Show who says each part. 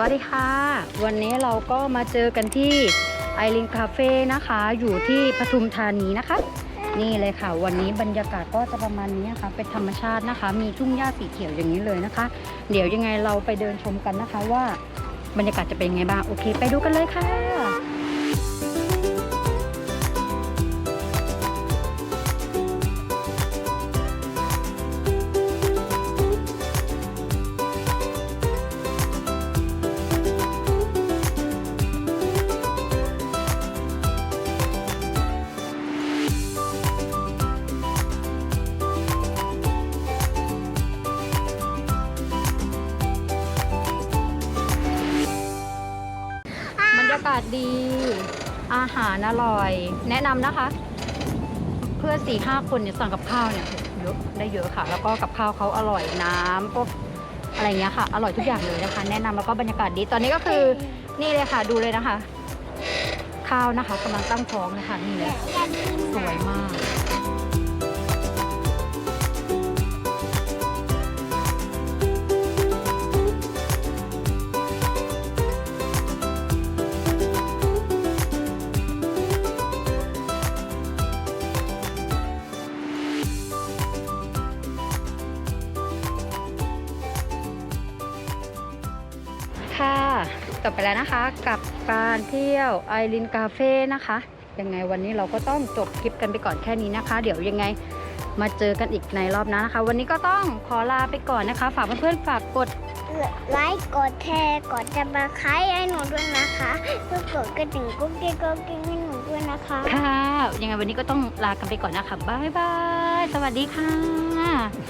Speaker 1: วัสดีค่ะ วันนี้เราก็มาเจอกันที่ไอรินคาเฟ่นะคะ อยู่ที่ปทุมธานีนะคะ นี่เลยค่ะ วันนี้บรรยากาศก็จะประมาณนี้นะคะเป็นธรรมชาตินะคะ มีทุ่งหญ้าสีเขียวอย่างนี้เลยนะคะ เดี๋ยวยังไงเราไปเดินชมกันนะคะว่าบรรยากาศจะเป็นยังไงบ้าง โอเค ไปดูกันเลยค่ะากาศดี อาหารอร่อย แนะนำนะคะ เพื่อสี่ห้าคนเนี่ยสั่งกับข้าวเนี่ยเยอะได้เยอะค่ะ แล้วก็กับข้าวเขาอร่อยน้ำพวกอะไรเงี้ยค่ะ อร่อยทุกอย่างเลยนะคะ แนะนำแล้วก็บรรยากาศดี ตอนนี้ก็คือนี่เลยค่ะดูเลยนะคะ ข้าวนะคะกำลังตั้งท้องนะคะนี่เลยสวยมาก ค่ะจบไปแล้วนะคะ กับการเที่ยวไอรินคาเฟ่นะคะ ยังไงวันนี้เราก็ต้องจบคลิปกันไปก่อนแค่นี้นะคะ เดี๋ยวยังไงมาเจอกันอีกในรอบหน้านะคะ วันนี้ก็ต้องขอลาไปก่อนนะคะ ฝากเพื่อนๆฝากกด
Speaker 2: ไลค์กดแชร์กดจะมาคล้ายให้หนูด้วยนะคะเพื่อกดกระดิ่งกุ๊กกิ๊กกุ๊กกิ๊กให้หนูด้วยนะคะ
Speaker 1: ค่ะ ยังไงวันนี้ก็ต้องลากันไปก่อนนะคะบ๊ายบาย สวัสดีค่ะ